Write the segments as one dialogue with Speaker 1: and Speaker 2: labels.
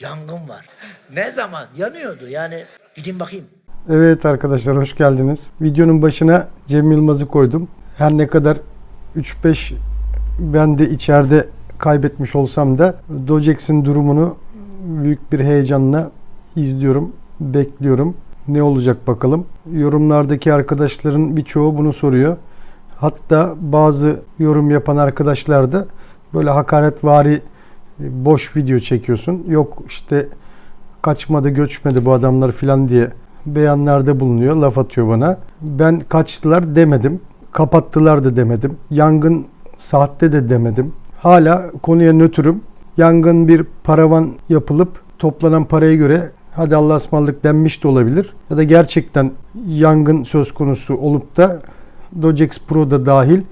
Speaker 1: Yangın var. Ne zaman? Yanıyordu yani. Gidin bakayım.
Speaker 2: Evet arkadaşlar hoş geldiniz. Videonun başına Cem Yılmaz'ı koydum. Her ne kadar 3-5 ben de içeride kaybetmiş olsam da Dojex'in durumunu büyük bir heyecanla izliyorum, bekliyorum. Ne olacak bakalım. Yorumlardaki arkadaşların birçoğu bunu soruyor. Hatta bazı yorum yapan arkadaşlar da böyle hakaretvari boş video çekiyorsun. Yok işte kaçmadı göçmedi bu adamlar filan diye beyanlarda bulunuyor, laf atıyor bana. Ben kaçtılar demedim. Kapattılar da demedim. Yangın saatte de demedim. Hala konuya nötrüm. Yangın bir paravan yapılıp toplanan paraya göre hadi Allah'a ısmarladık denmiş de olabilir. Ya da gerçekten yangın söz konusu olup da Dogex Pro'da dahil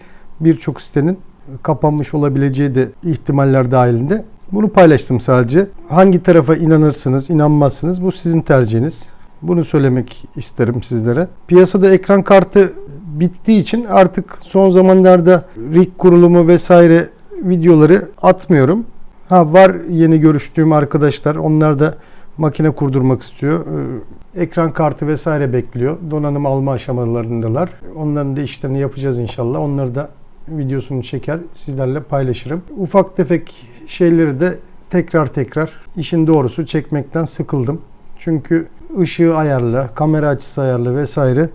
Speaker 2: birçok sitenin kapanmış olabileceği de ihtimaller dahilinde. Bunu paylaştım sadece. Hangi tarafa inanırsınız, inanmazsınız bu sizin tercihiniz. Bunu söylemek isterim sizlere. Piyasada ekran kartı bittiği için artık son zamanlarda rig kurulumu vesaire videoları atmıyorum. Ha var yeni görüştüğüm arkadaşlar. Onlar da makine kurdurmak istiyor. Ee, Ekran kartı vesaire bekliyor. Donanım alma aşamalarındalar. Onların da işlerini yapacağız inşallah. Onları da videosunu çeker sizlerle paylaşırım. Ufak tefek şeyleri de tekrar tekrar işin doğrusu çekmekten sıkıldım. Çünkü ışığı ayarla, kamera açısı ayarla vesaire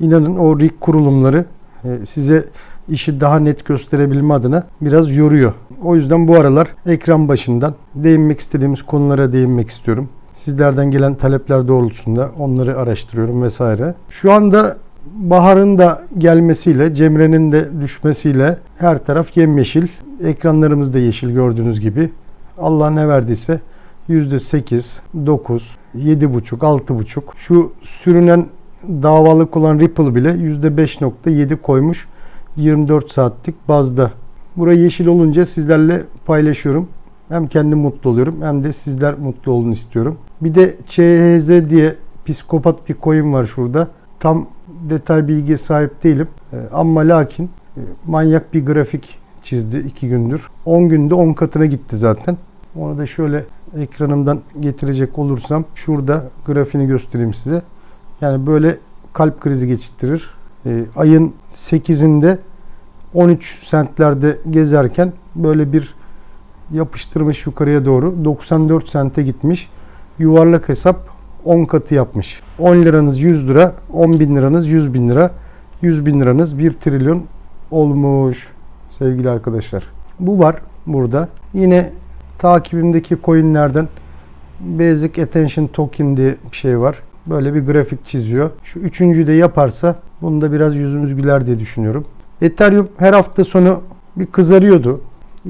Speaker 2: inanın o rig kurulumları e, size işi daha net gösterebilme adına biraz yoruyor. O yüzden bu aralar ekran başından değinmek istediğimiz konulara değinmek istiyorum. Sizlerden gelen talepler doğrultusunda onları araştırıyorum vesaire. Şu anda baharın da gelmesiyle, Cemre'nin de düşmesiyle her taraf yemyeşil. Ekranlarımız da yeşil gördüğünüz gibi. Allah ne verdiyse %8, 9, 7,5, 6,5. Şu sürünen davalık olan Ripple bile %5.7 koymuş 24 saatlik bazda. Burayı yeşil olunca sizlerle paylaşıyorum. Hem kendim mutlu oluyorum hem de sizler mutlu olun istiyorum. Bir de CHZ diye psikopat bir coin var şurada. Tam detay bilgiye sahip değilim. Ee, Ama lakin e, manyak bir grafik çizdi 2 gündür. 10 günde 10 katına gitti zaten. Onu da şöyle ekranımdan getirecek olursam şurada grafiğini göstereyim size. Yani böyle kalp krizi geçirtirir. Ee, ayın 8'inde 13 sentlerde gezerken böyle bir yapıştırmış yukarıya doğru 94 sente gitmiş. Yuvarlak hesap 10 katı yapmış. 10 liranız 100 lira, 10 bin liranız 100 bin lira, 100 bin liranız 1 trilyon olmuş sevgili arkadaşlar. Bu var burada. Yine takibimdeki coinlerden Basic Attention Token diye bir şey var. Böyle bir grafik çiziyor. Şu üçüncüyü de yaparsa bunda biraz yüzümüz güler diye düşünüyorum. Ethereum her hafta sonu bir kızarıyordu.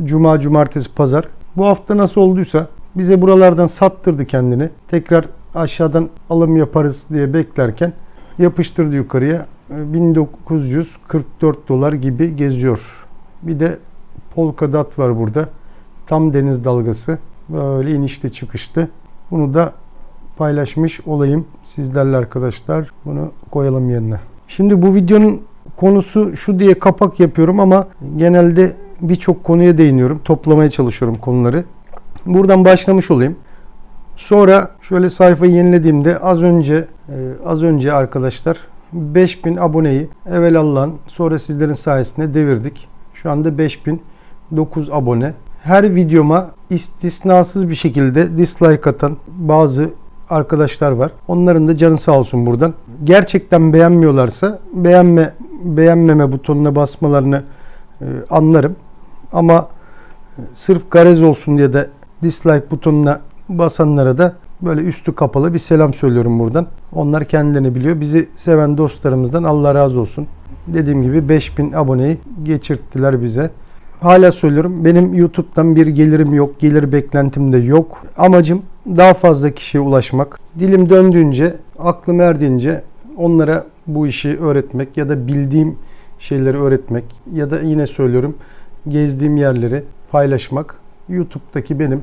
Speaker 2: Cuma, cumartesi, pazar. Bu hafta nasıl olduysa bize buralardan sattırdı kendini. Tekrar aşağıdan alım yaparız diye beklerken yapıştırdı yukarıya. 1944 dolar gibi geziyor. Bir de Polkadot var burada. Tam deniz dalgası. Böyle inişli çıkışlı. Bunu da paylaşmış olayım sizlerle arkadaşlar. Bunu koyalım yerine. Şimdi bu videonun konusu şu diye kapak yapıyorum ama genelde birçok konuya değiniyorum. Toplamaya çalışıyorum konuları. Buradan başlamış olayım. Sonra şöyle sayfayı yenilediğimde az önce e, az önce arkadaşlar 5000 aboneyi evvel Allah'ın sonra sizlerin sayesinde devirdik. Şu anda 5009 abone. Her videoma istisnasız bir şekilde dislike atan bazı arkadaşlar var. Onların da canı sağ olsun buradan. Gerçekten beğenmiyorlarsa beğenme beğenmeme butonuna basmalarını e, anlarım. Ama e, sırf garez olsun diye de dislike butonuna basanlara da böyle üstü kapalı bir selam söylüyorum buradan. Onlar kendilerini biliyor. Bizi seven dostlarımızdan Allah razı olsun. Dediğim gibi 5000 aboneyi geçirttiler bize. Hala söylüyorum benim YouTube'dan bir gelirim yok, gelir beklentim de yok. Amacım daha fazla kişiye ulaşmak. Dilim döndüğünce, aklım erdiğince onlara bu işi öğretmek ya da bildiğim şeyleri öğretmek ya da yine söylüyorum gezdiğim yerleri paylaşmak. YouTube'daki benim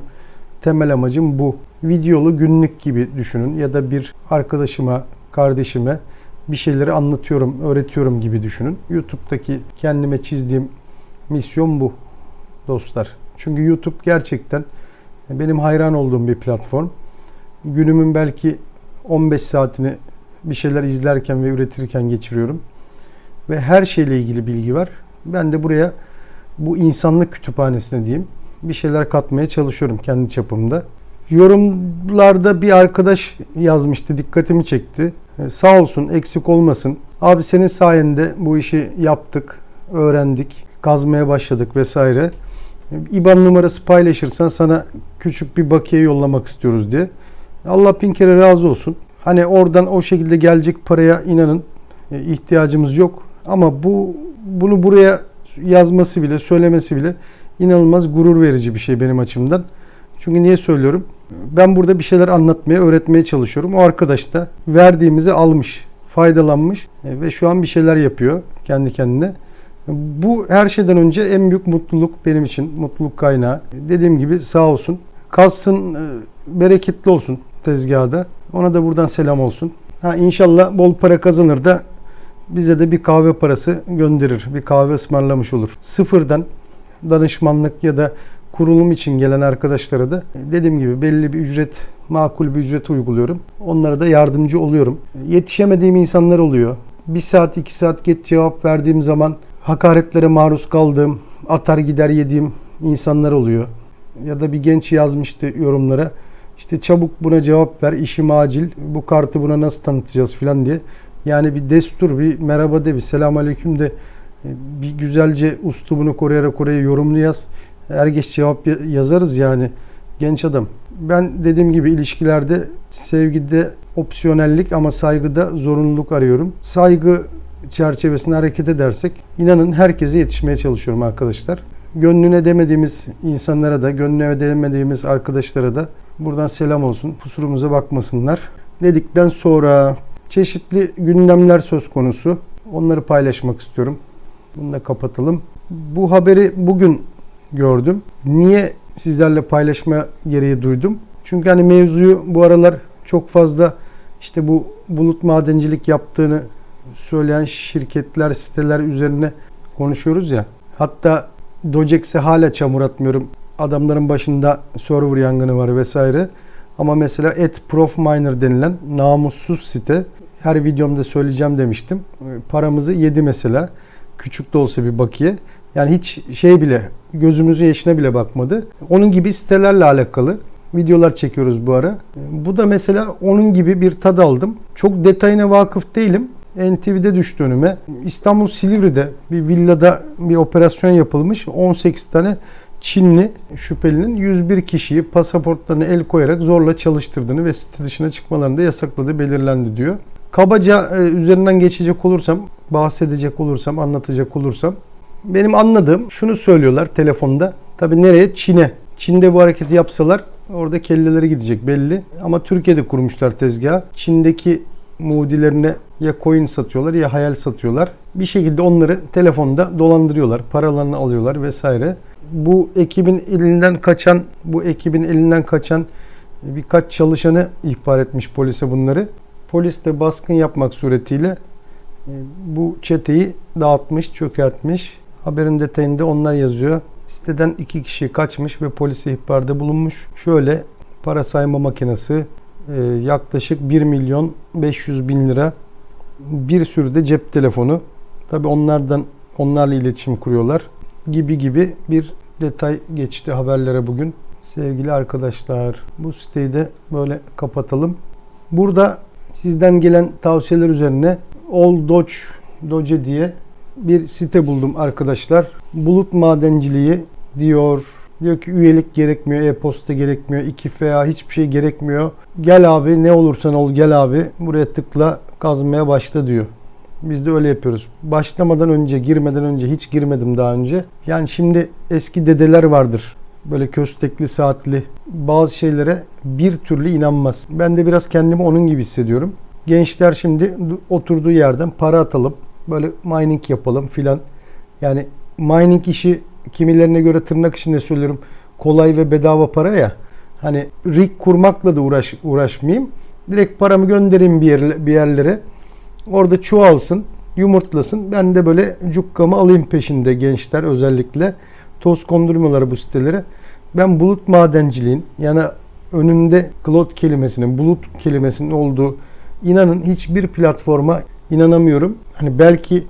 Speaker 2: temel amacım bu. Videolu günlük gibi düşünün ya da bir arkadaşıma, kardeşime bir şeyleri anlatıyorum, öğretiyorum gibi düşünün. YouTube'daki kendime çizdiğim misyon bu dostlar. Çünkü YouTube gerçekten Benim hayran olduğum bir platform. Günümün belki 15 saatini bir şeyler izlerken ve üretirken geçiriyorum. Ve her şeyle ilgili bilgi var. Ben de buraya bu insanlık kütüphanesine diyeyim bir şeyler katmaya çalışıyorum kendi çapımda. Yorumlarda bir arkadaş yazmıştı, dikkatimi çekti. Ee, Sağ olsun, eksik olmasın. Abi senin sayende bu işi yaptık, öğrendik, kazmaya başladık vesaire. İBAN numarası paylaşırsan sana küçük bir bakiye yollamak istiyoruz diye. Allah bin kere razı olsun. Hani oradan o şekilde gelecek paraya inanın e, ihtiyacımız yok. Ama bu bunu buraya yazması bile, söylemesi bile inanılmaz gurur verici bir şey benim açımdan. Çünkü niye söylüyorum? Ben burada bir şeyler anlatmaya, öğretmeye çalışıyorum. O arkadaş da verdiğimizi almış, faydalanmış e, ve şu an bir şeyler yapıyor kendi kendine. Bu her şeyden önce en büyük mutluluk benim için, mutluluk kaynağı. Dediğim gibi sağ olsun. Kalsın, e, bereketli olsun tezgahda. Ona da buradan selam olsun. Ha inşallah bol para kazanır da bize de bir kahve parası gönderir. Bir kahve ısmarlamış olur. Sıfırdan danışmanlık ya da kurulum için gelen arkadaşlara da dediğim gibi belli bir ücret, makul bir ücret uyguluyorum. Onlara da yardımcı oluyorum. Yetişemediğim insanlar oluyor. Bir saat, iki saat geç cevap verdiğim zaman hakaretlere maruz kaldığım, atar gider yediğim insanlar oluyor. Ya da bir genç yazmıştı yorumlara. İşte çabuk buna cevap ver, işim acil, bu kartı buna nasıl tanıtacağız falan diye. Yani bir destur, bir merhaba de, bir selam aleyküm de bir güzelce uslubunu koruyarak oraya yorumlu yaz. Er geç cevap ya- yazarız yani genç adam. Ben dediğim gibi ilişkilerde sevgide opsiyonellik ama saygıda zorunluluk arıyorum. Saygı çerçevesinde hareket edersek inanın herkese yetişmeye çalışıyorum arkadaşlar. Gönlüne demediğimiz insanlara da, gönlüne demediğimiz arkadaşlara da buradan selam olsun. Kusurumuza bakmasınlar. Dedikten sonra çeşitli gündemler söz konusu. Onları paylaşmak istiyorum. Bunu da kapatalım. Bu haberi bugün gördüm. Niye sizlerle paylaşma gereği duydum? Çünkü hani mevzuyu bu aralar çok fazla işte bu bulut madencilik yaptığını söyleyen şirketler, siteler üzerine konuşuyoruz ya. Hatta Dojex'e hala çamur atmıyorum. Adamların başında server yangını var vesaire. Ama mesela et Prof Miner denilen namussuz site her videomda söyleyeceğim demiştim. Paramızı yedi mesela. Küçük de olsa bir bakiye. Yani hiç şey bile gözümüzün yaşına bile bakmadı. Onun gibi sitelerle alakalı videolar çekiyoruz bu ara. Bu da mesela onun gibi bir tad aldım. Çok detayına vakıf değilim. NTV'de düştü önüme. İstanbul Silivri'de bir villada bir operasyon yapılmış. 18 tane Çinli şüphelinin 101 kişiyi pasaportlarına el koyarak zorla çalıştırdığını ve site dışına çıkmalarını da yasakladığı belirlendi diyor. Kabaca e, üzerinden geçecek olursam, bahsedecek olursam, anlatacak olursam benim anladığım şunu söylüyorlar telefonda. Tabi nereye? Çin'e. Çin'de bu hareketi yapsalar orada kelleleri gidecek belli. Ama Türkiye'de kurmuşlar tezgahı. Çin'deki mudilerine ya coin satıyorlar ya hayal satıyorlar. Bir şekilde onları telefonda dolandırıyorlar. Paralarını alıyorlar vesaire. Bu ekibin elinden kaçan, bu ekibin elinden kaçan birkaç çalışanı ihbar etmiş polise bunları. Polis de baskın yapmak suretiyle e, bu çeteyi dağıtmış, çökertmiş. Haberin detayında onlar yazıyor. Siteden iki kişi kaçmış ve polise ihbarda bulunmuş. Şöyle para sayma makinesi e, yaklaşık 1 milyon 500 bin lira bir sürü de cep telefonu. Tabi onlardan onlarla iletişim kuruyorlar gibi gibi bir detay geçti haberlere bugün. Sevgili arkadaşlar bu siteyi de böyle kapatalım. Burada sizden gelen tavsiyeler üzerine All Dodge Doge diye bir site buldum arkadaşlar. Bulut madenciliği diyor. Diyor ki üyelik gerekmiyor, e-posta gerekmiyor, 2FA hiçbir şey gerekmiyor. Gel abi ne olursan ol gel abi buraya tıkla kazmaya başla diyor. Biz de öyle yapıyoruz. Başlamadan önce, girmeden önce, hiç girmedim daha önce. Yani şimdi eski dedeler vardır. Böyle köstekli, saatli bazı şeylere bir türlü inanmaz. Ben de biraz kendimi onun gibi hissediyorum. Gençler şimdi oturduğu yerden para atalım. Böyle mining yapalım filan. Yani mining işi kimilerine göre tırnak içinde söylüyorum kolay ve bedava para ya. Hani rig kurmakla da uğraş, uğraşmayayım. Direkt paramı göndereyim bir, yer, bir yerlere. Orada çoğalsın, yumurtlasın. Ben de böyle cukkamı alayım peşinde gençler özellikle. Toz kondurmuyorlar bu sitelere. Ben bulut madenciliğin yani önünde cloud kelimesinin, bulut kelimesinin olduğu inanın hiçbir platforma inanamıyorum. Hani belki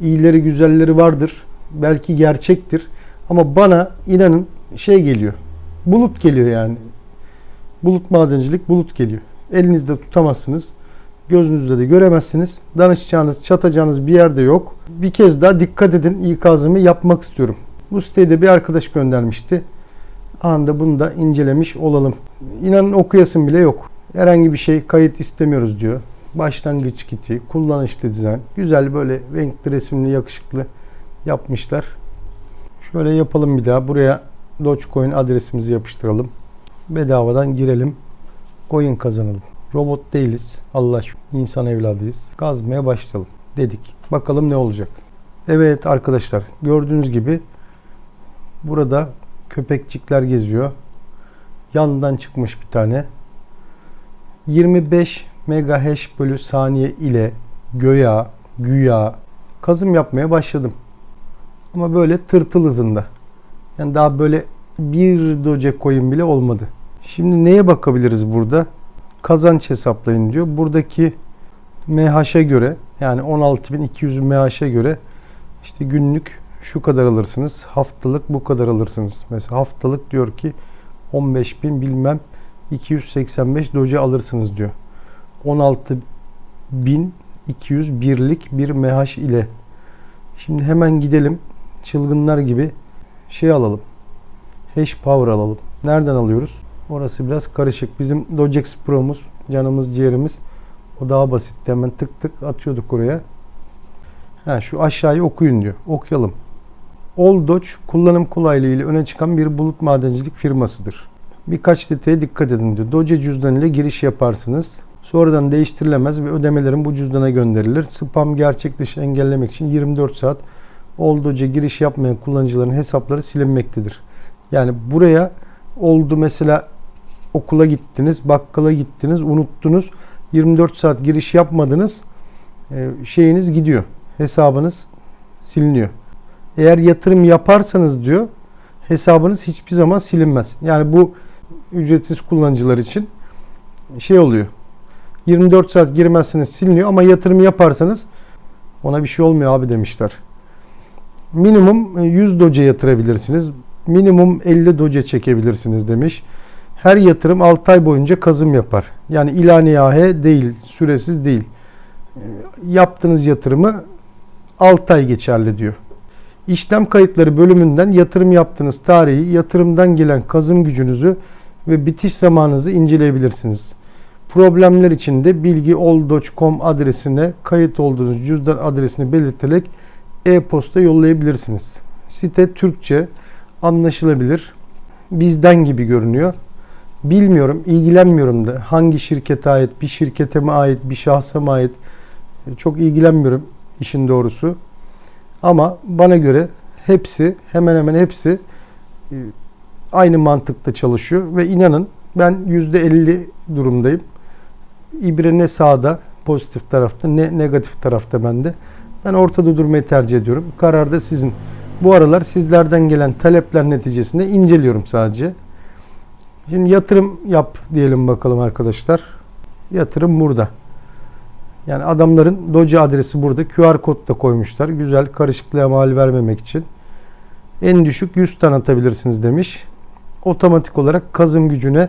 Speaker 2: iyileri güzelleri vardır. Belki gerçektir. Ama bana inanın şey geliyor. Bulut geliyor yani. Bulut madencilik bulut geliyor. Elinizde tutamazsınız. Gözünüzle de göremezsiniz. Danışacağınız, çatacağınız bir yerde yok. Bir kez daha dikkat edin ikazımı yapmak istiyorum. Bu siteye de bir arkadaş göndermişti. Anda bunu da incelemiş olalım. İnanın okuyasın bile yok. Herhangi bir şey kayıt istemiyoruz diyor. Başlangıç kiti, kullanışlı dizayn. Güzel böyle renkli, resimli, yakışıklı yapmışlar. Şöyle yapalım bir daha. Buraya Dogecoin adresimizi yapıştıralım. Bedavadan girelim. Coin kazanalım. Robot değiliz. Allah şükür. insan evladıyız. Kazmaya başlayalım dedik. Bakalım ne olacak. Evet arkadaşlar gördüğünüz gibi burada köpekçikler geziyor. Yandan çıkmış bir tane. 25 megahash bölü saniye ile göya, güya kazım yapmaya başladım. Ama böyle tırtıl hızında. Yani daha böyle bir doce coin bile olmadı. Şimdi neye bakabiliriz burada? Kazanç hesaplayın diyor. Buradaki MH'e göre yani 16.200 MH'e göre işte günlük şu kadar alırsınız. Haftalık bu kadar alırsınız. Mesela haftalık diyor ki 15.000 bilmem 285 doge alırsınız diyor. 16.200 birlik bir MH ile. Şimdi hemen gidelim çılgınlar gibi şey alalım. Hash power alalım. Nereden alıyoruz? Orası biraz karışık. Bizim Dogex Pro'muz, canımız ciğerimiz. O daha basitti. Hemen tık tık atıyorduk oraya. Ha, şu aşağıyı okuyun diyor. Okuyalım. Doge kullanım kolaylığı ile öne çıkan bir bulut madencilik firmasıdır. Birkaç detaya dikkat edin diyor. Doge cüzdan ile giriş yaparsınız. Sonradan değiştirilemez ve ödemelerin bu cüzdana gönderilir. Spam gerçek dışı engellemek için 24 saat All Doge giriş yapmayan kullanıcıların hesapları silinmektedir. Yani buraya oldu mesela okula gittiniz, bakkala gittiniz, unuttunuz. 24 saat giriş yapmadınız. e, Şeyiniz gidiyor. Hesabınız siliniyor. Eğer yatırım yaparsanız diyor hesabınız hiçbir zaman silinmez. Yani bu ücretsiz kullanıcılar için şey oluyor. 24 saat girmezseniz siliniyor ama yatırım yaparsanız ona bir şey olmuyor abi demişler. Minimum 100 doce yatırabilirsiniz. Minimum 50 doce çekebilirsiniz demiş. Her yatırım 6 ay boyunca kazım yapar. Yani ilaniyahe değil, süresiz değil. Yaptığınız yatırımı 6 ay geçerli diyor. İşlem kayıtları bölümünden yatırım yaptığınız tarihi, yatırımdan gelen kazım gücünüzü ve bitiş zamanınızı inceleyebilirsiniz. Problemler için de bilgi.ol.com adresine kayıt olduğunuz cüzdan adresini belirterek e-posta yollayabilirsiniz. Site Türkçe, anlaşılabilir. Bizden gibi görünüyor. Bilmiyorum, ilgilenmiyorum da hangi şirkete ait, bir şirkete mi ait, bir şahsa mı ait çok ilgilenmiyorum işin doğrusu. Ama bana göre hepsi, hemen hemen hepsi e, aynı mantıkta çalışıyor ve inanın ben %50 durumdayım. İbre ne sağda pozitif tarafta ne negatif tarafta bende. Ben ortada durmayı tercih ediyorum. Karar da sizin. Bu aralar sizlerden gelen talepler neticesinde inceliyorum sadece. Şimdi yatırım yap diyelim bakalım arkadaşlar. Yatırım burada. Yani adamların Doge adresi burada. QR kod da koymuşlar. Güzel karışıklığa mal vermemek için. En düşük 100 tane atabilirsiniz demiş. Otomatik olarak kazım gücüne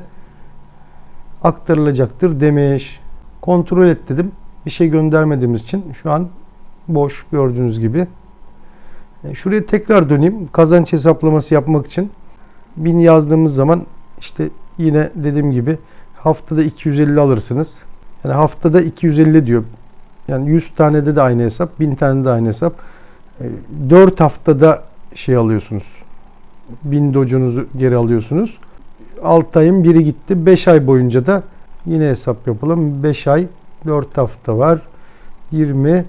Speaker 2: aktarılacaktır demiş. Kontrol et dedim. Bir şey göndermediğimiz için şu an boş gördüğünüz gibi. E, Şuraya tekrar döneyim. Kazanç hesaplaması yapmak için 1000 yazdığımız zaman işte yine dediğim gibi haftada 250 alırsınız. Yani haftada 250 diyor. Yani 100 tanede de aynı hesap, 1000 tane de aynı hesap. 4 haftada şey alıyorsunuz. 1000 docunuzu geri alıyorsunuz. 6 ayın biri gitti. 5 ay boyunca da yine hesap yapalım. 5 ay 4 hafta var. 20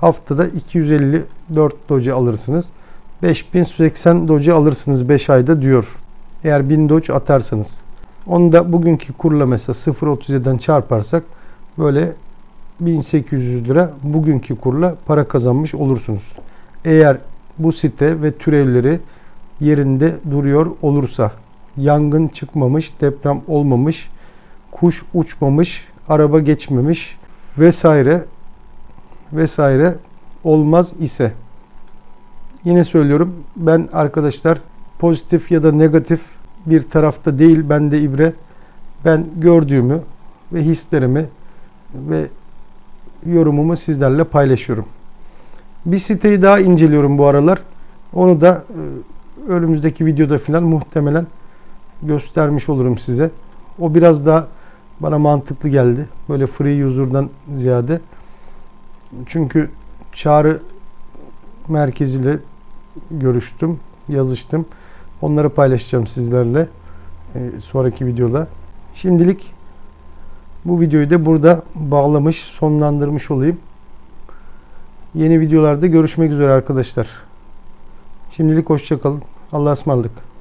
Speaker 2: haftada 254 doge alırsınız. 5080 doge alırsınız 5 ayda diyor. Eğer 1000 doge atarsanız. Onu da bugünkü kurla mesela 0.37'den çarparsak böyle 1800 lira bugünkü kurla para kazanmış olursunuz. Eğer bu site ve türevleri yerinde duruyor olursa yangın çıkmamış, deprem olmamış, kuş uçmamış, araba geçmemiş vesaire vesaire olmaz ise yine söylüyorum ben arkadaşlar pozitif ya da negatif bir tarafta değil bende ibre ben gördüğümü ve hislerimi ve yorumumu sizlerle paylaşıyorum. Bir siteyi daha inceliyorum bu aralar. Onu da e, önümüzdeki videoda falan muhtemelen göstermiş olurum size. O biraz daha bana mantıklı geldi. Böyle free user'dan ziyade. Çünkü çağrı merkeziyle görüştüm, yazıştım. Onları paylaşacağım sizlerle e, sonraki videoda. Şimdilik bu videoyu da burada bağlamış, sonlandırmış olayım. Yeni videolarda görüşmek üzere arkadaşlar. Şimdilik hoşçakalın. Allah'a ısmarladık.